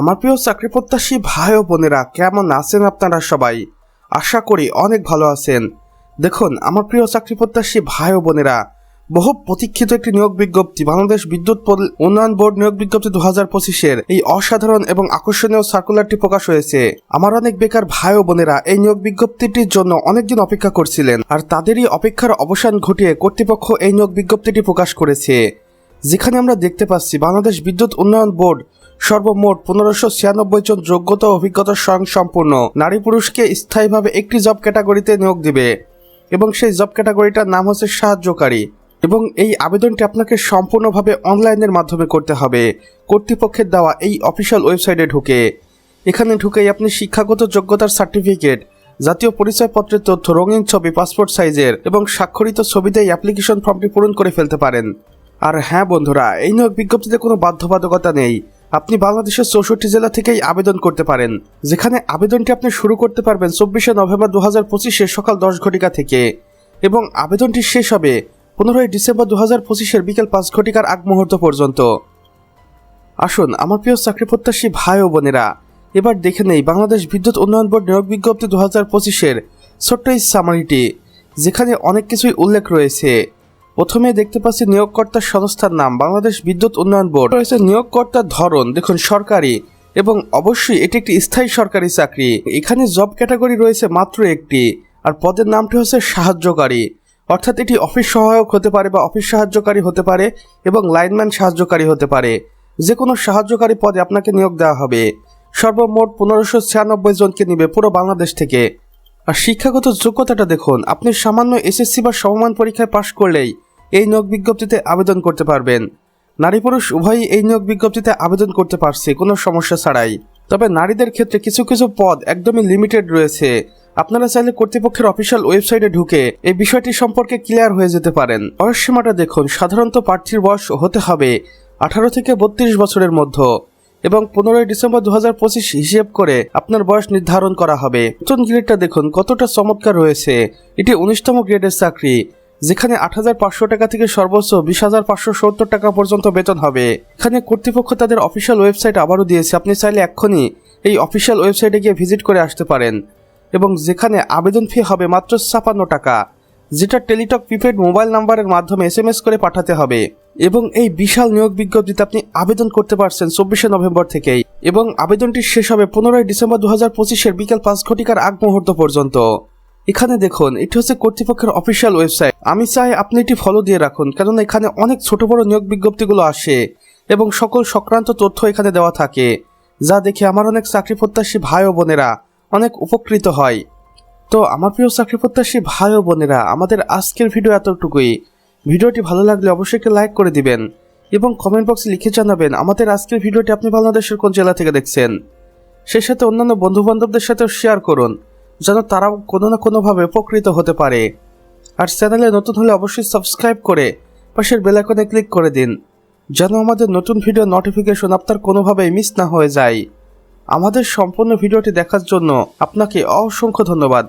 আমার প্রিয় চাকরি প্রত্যাশী ভাই ও বোনেরা, কেমন আছেন আপনারা সবাই? আশা করি অনেক ভালো আছেন। দেখুন, আমার প্রিয় চাকরি প্রত্যাশী ভাই ও বোনেরা, বহু প্রতীক্ষিত একটি নিয়োগ বিজ্ঞপ্তি, বাংলাদেশ বিদ্যুৎ উন্নয়ন বোর্ড নিয়োগ বিজ্ঞপ্তি দু হাজার পঁচিশের এই অসাধারণ এবং আকর্ষণীয় সার্কুলারটি প্রকাশ হয়েছে। আমার অনেক বেকার ভাই ও বোনেরা এই নিয়োগ বিজ্ঞপ্তিটির জন্য অনেকদিন অপেক্ষা করছিলেন, আর তাদেরই অপেক্ষার অবসান ঘটিয়ে কর্তৃপক্ষ এই নিয়োগ বিজ্ঞপ্তিটি প্রকাশ করেছে। যেখানে আমরা দেখতে পাচ্ছি, বাংলাদেশ বিদ্যুৎ উন্নয়ন বোর্ড সর্বমোট পনেরোশো ছিয়ানব্বই জন যোগ্যতা অভিজ্ঞতা স্বয়ং সম্পূর্ণ নারী পুরুষকে স্থায়ীভাবে একটি জব ক্যাটাগরিতে নিয়োগ দিবে এবং সেই জব ক্যাটাগরিটার নাম হচ্ছে সাহায্যকারী এবং এই আবেদনটি আপনাকে সম্পূর্ণভাবে অনলাইনের মাধ্যমে করতে হবে। কর্তৃপক্ষের দেওয়া এই অফিসিয়াল ওয়েবসাইটে ঢুকে। এখানে ঢুকেই আপনি শিক্ষাগত যোগ্যতার সার্টিফিকেট, জাতীয় পরিচয়পত্রের তথ্য, রঙিন ছবি, পাসপোর্ট সাইজের এবং স্বাক্ষরিত ছবিতে এই অ্যাপ্লিকেশন ফর্মটি পূরণ করে ফেলতে পারেন। আর হ্যাঁ বন্ধুরা, এই নিয়োগ বিজ্ঞপ্তিতে কোনো বাধ্যবাধকতা নেই। আপনি বাংলাদেশের চৌষট্টি জেলা থেকেই আবেদন করতে পারেন, যেখানে আবেদনটি আপনি শুরু করতে পারবেন চব্বিশে নভেম্বর দু হাজার পঁচিশে সকাল দশ ঘটিকা থেকে। এবং আবেদনটি শেষ হবে পনেরোই ডিসেম্বর দু হাজার পঁচিশের বিকেল পাঁচ ঘটিকার আগ মুহূর্ত পর্যন্ত। আসুন, আমার প্রিয় চাকরি প্রত্যাশী ভাই ও বোনেরা, এবার দেখে নেই বাংলাদেশ বিদ্যুৎ উন্নয়ন বোর্ড নিয়োগ বিজ্ঞপ্তি দু হাজার পঁচিশের ছোট্ট এই সামারিটি যেখানে অনেক কিছুই উল্লেখ রয়েছে। প্রথমে দেখতে পাচ্ছি নিয়োগকর্তার সংস্থার নাম, বাংলাদেশ বিদ্যুৎ উন্নয়ন বোর্ড। রয়েছে নিয়োগকর্তার ধরন, দেখুন, সরকারি এবং অবশ্যই এটি একটি স্থায়ী সরকারি চাকরি। এখানে জব ক্যাটাগরি রয়েছে মাত্র একটি, আর পদের নামটি হচ্ছে সাহায্যকারী। অর্থাৎ এটি অফিস সহায়ক হতে পারে বা অফিস সাহায্যকারী হতে পারে এবং লাইনম্যান সাহায্যকারী হতে পারে। যে কোনো সাহায্যকারী পদে আপনাকে নিয়োগ দেওয়া হবে। সর্বমোট পনেরোশো ছিয়ানব্বই জনকে নিবে পুরো বাংলাদেশ থেকে। আর শিক্ষাগত যোগ্যতাটা দেখুন, আপনি সামান্য এসএসসি বা সমমান পরীক্ষায় পাশ করলেই এই নিয়োগ বিজ্ঞপ্তিতে আবেদন করতে পারবেন। নারী পুরুষ উভয়ই এই নিয়োগ বিজ্ঞপ্তিতে আবেদন করতে পারছে, কোনো সমস্যা ছাড়াই। তবে নারীদের ক্ষেত্রে কিছু কিছু পদ একদমই লিমিটেড রয়েছে। আপনারা চাইলে কর্তৃপক্ষের অফিসিয়াল ওয়েবসাইটে ঢুকে এই বিষয়টি সম্পর্কে ক্লিয়ার হয়ে যেতে পারেন। বয়স সীমাটা দেখুন, সাধারণত প্রার্থীর বয়স হতে হবে আঠারো থেকে বত্রিশ বছরের মধ্যে এবং পনেরোই ডিসেম্বর দু হাজার পঁচিশ হিসেব করে আপনার বয়স নির্ধারণ করা হবে। নতুন গ্রেডটা দেখুন, কতটা চমৎকার রয়েছে। এটি উনিশতম গ্রেডের চাকরি। যেখানে আট হাজার পাঁচশো টাকা থেকে সর্বোচ্চ বিশ হাজার পাঁচশো সত্তর টাকা পর্যন্ত বেতন হবে। এখানে কর্তৃপক্ষ তাদের অফিসিয়াল ওয়েবসাইট আবারও দিয়েছে। আপনি চাইলে এক্ষুনি এই অফিসিয়াল ওয়েবসাইটে গিয়ে ভিজিট করে আসতে পারেন। এবং যেখানে আবেদন ফি হবে মাত্র ছাপান্ন টাকা, যেটা টেলিটক প্রিপেড মোবাইল নাম্বারের মাধ্যমে এস করে পাঠাতে হবে। এবং এই বিশাল নিয়োগ বিজ্ঞপ্তিতে আপনি আবেদন করতে পারছেন চব্বিশে নভেম্বর থেকেই। এবং আবেদনটি শেষ হবে পনেরোই ডিসেম্বর দু হাজার পঁচিশের বিকেল পাঁচ ঘটিকার আগ মুহূর্ত পর্যন্ত। এখানে দেখুন, এটি হচ্ছে কর্তৃপক্ষের অফিসিয়াল ওয়েবসাইট আমি চাই আপনি এটি ফলো দিয়ে রাখুন, কারণ এখানে অনেক ছোট বড় নিয়োগ বিজ্ঞপ্তিগুলো আসে এবং সকল সংক্রান্ত তথ্য এখানে দেওয়া থাকে, যা দেখে আমার অনেক চাকরি প্রত্যাশী ভাই ও বোনেরা অনেক উপকৃত হয়। তো আমার প্রিয় চাকরি প্রত্যাশী ভাই ও বোনেরা, আমাদের আজকের ভিডিও এতটুকুই। ভিডিওটি ভালো লাগলে অবশ্যই একটি লাইক করে দিবেন এবং কমেন্ট বক্সে লিখে জানাবেন, আমাদের আজকের ভিডিওটি আপনি বাংলাদেশের কোন জেলা থেকে দেখছেন? সেই সাথে অন্যান্য বন্ধু বান্ধবদের সাথেও শেয়ার করুন। যেন তারাও কোনো না কোনোভাবে উপকৃত হতে পারে। আর চ্যানেলে নতুন হলে অবশ্যই সাবস্ক্রাইব করে পাশের বেলাইকনে ক্লিক করে দিন, যেন আমাদের নতুন ভিডিও নোটিফিকেশন আপনার কোনোভাবেই মিস না হয়ে যায়। আমাদের সম্পূর্ণ ভিডিওটি দেখার জন্য আপনাকে অসংখ্য ধন্যবাদ।